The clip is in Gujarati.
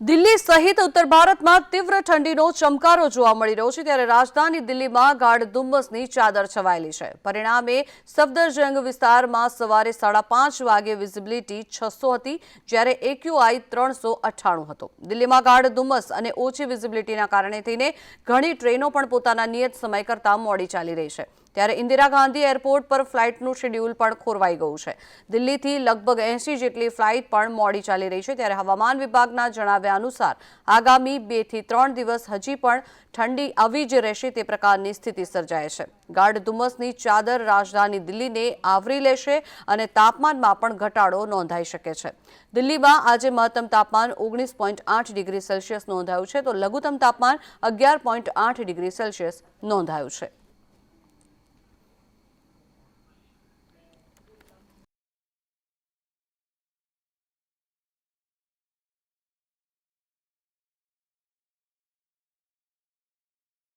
દિલ્હી સહિત ઉત્તર ભારતમાં તીવ્ર ઠંડીનો ચમકારો જોવા મળી રહ્યો છે ત્યારે રાજધાની દિલ્હીમાં ગાઢ ધુમ્મસની ચાદર છવાયેલી છે. પરિણામે સફદરજંગ વિસ્તારમાં સવારે સાડા પાંચ વાગે વિઝિબિલિટી છસો હતી, જ્યારે એક્યુઆઈ ત્રણસો અઠ્ઠાણું હતો. દિલ્હીમાં ગાઢ ધુમ્મસ અને ઓછી વિઝિબિલિટીના કારણે થઈને ઘણી ટ્રેનો પણ પોતાના નિયત સમય કરતાં મોડી ચાલી રહી છે. ત્યારે ઇન્દિરા ગાંધી એરપોર્ટ પર ફ્લાઇટનું શેડ્યુલ પણ ખોરવાઈ ગયું છે. દિલ્હીથી લગભગ એંસી જેટલી ફ્લાઇટ પણ મોડી ચાલી રહી છે ત્યારે હવામાન વિભાગના જણાવ્યા અનુસાર આગામી બેથી ત્રણ દિવસ હજી પણ ઠંડી આવી જ રહેશે તે પ્રકારની સ્થિતિ સર્જાય છે. ગાઢ ધુમ્મસની ચાદર રાજધાની દિલ્હીને આવરી લેશે અને તાપમાનમાં પણ ઘટાડો નોંધાઈ શકે છે. દિલ્હીમાં આજે મહત્તમ તાપમાન ઓગણીસ પોઈન્ટ આઠ ડિગ્રી સેલ્સિયસ નોંધાયું છે તો લઘુત્તમ તાપમાન અગિયાર પોઈન્ટ આઠ ડિગ્રી સેલ્સિયસ નોંધાયું છે.